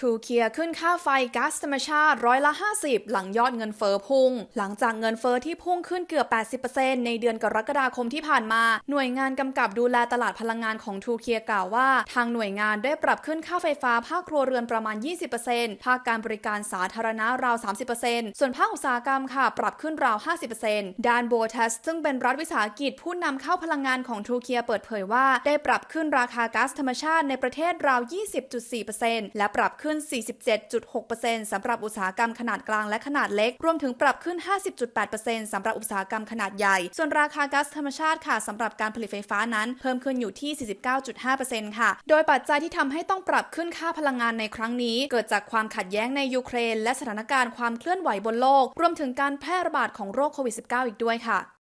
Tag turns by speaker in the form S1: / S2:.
S1: ทูเคียขึ้นค่าไฟก๊าซธรรมชาติร้อยละ 50 หลังยอดเงินเฟอ้อพุ่ง หลังจากเงินเฟอ้อที่พุ่งขึ้นเกือบ 80%ในเดือนกรกฎาคมที่ผ่านมา หน่วยงานกำกับดูแลตลาดพลังงานของทูเคียกล่าวว่า ทางหน่วยงานได้ปรับขึ้นค่าไฟฟ้าภาคครัวเรือนประมาณ 20%ภาคการบริการสาธารณะราว 30%ส่วนภาคอุตสาหกรรมค่ะ ปรับขึ้นราว 50%ดานโบทัสซึ่งเป็นรัฐวิสาหกิจผู้นำเข้าพลังงานของทูเคียเปิดเผยว่าได้ปรับขึ้นราคาก๊าซธรรมชาติในประเทศราว 20.4%และปรับขึ้นึ้น 47.6%สำหรับอุตสาหกรรมขนาดกลางและขนาดเล็ก รวมถึงปรับขึ้น 50.8%สำหรับอุตสาหกรรมขนาดใหญ่ ส่วนราคาก๊าซธรรมชาติค่ะสำหรับการผลิตไฟฟ้านั้น เพิ่มขึ้นอยู่ที่ 49.5%ค่ะ โดยปัจจัยที่ทำให้ต้องปรับขึ้นค่าพลังงานในครั้งนี้ เกิดจากความขัดแย้งในยูเครน และสถานการณ์ความเคลื่อนไหวบนโลก รวมถึงการแพร่ระบาดของโรคโควิด -19 อีกด้วยค่ะ